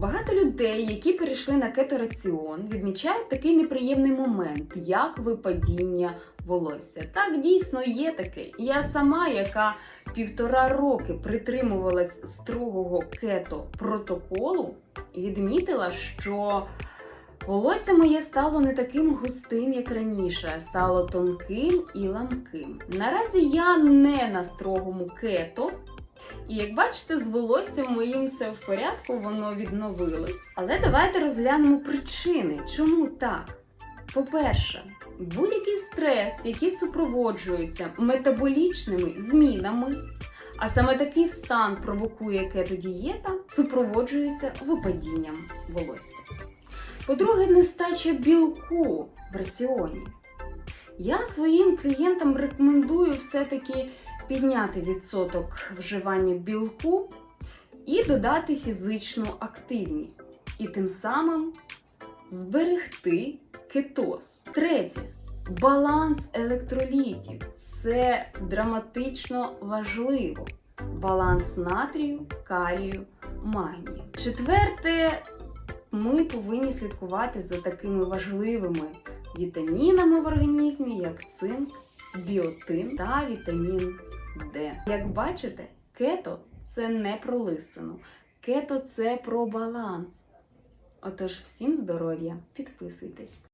Багато людей, які перейшли на кетораціон, відмічають такий неприємний момент, як випадіння волосся. Так дійсно є таке. Я сама, яка півтора роки притримувалась строгого кето протоколу, відмітила, що волосся моє стало не таким густим, як раніше, стало тонким і ламким. Наразі я не на строгому кето. І як бачите, з волоссям моїм все в порядку, воно відновилось. Але давайте розглянемо причини, чому так. По-перше, будь-який стрес, який супроводжується метаболічними змінами, а саме такий стан провокує кетодієта, супроводжується випадінням волосся. По-друге, нестача білку в раціоні. Я своїм клієнтам рекомендую все-таки підняти відсоток вживання білку і додати фізичну активність, і тим самим зберегти кетоз. Третє баланс електролітів. Це драматично важливо. Баланс натрію, калію, магнію. Четверте, ми повинні слідкувати за такими важливими вітамінами в організмі, як цинк, біотин та вітамін Д. Як бачите, кето це не про лисину. Кето це про баланс. Отож, всім здоров'я, підписуйтесь.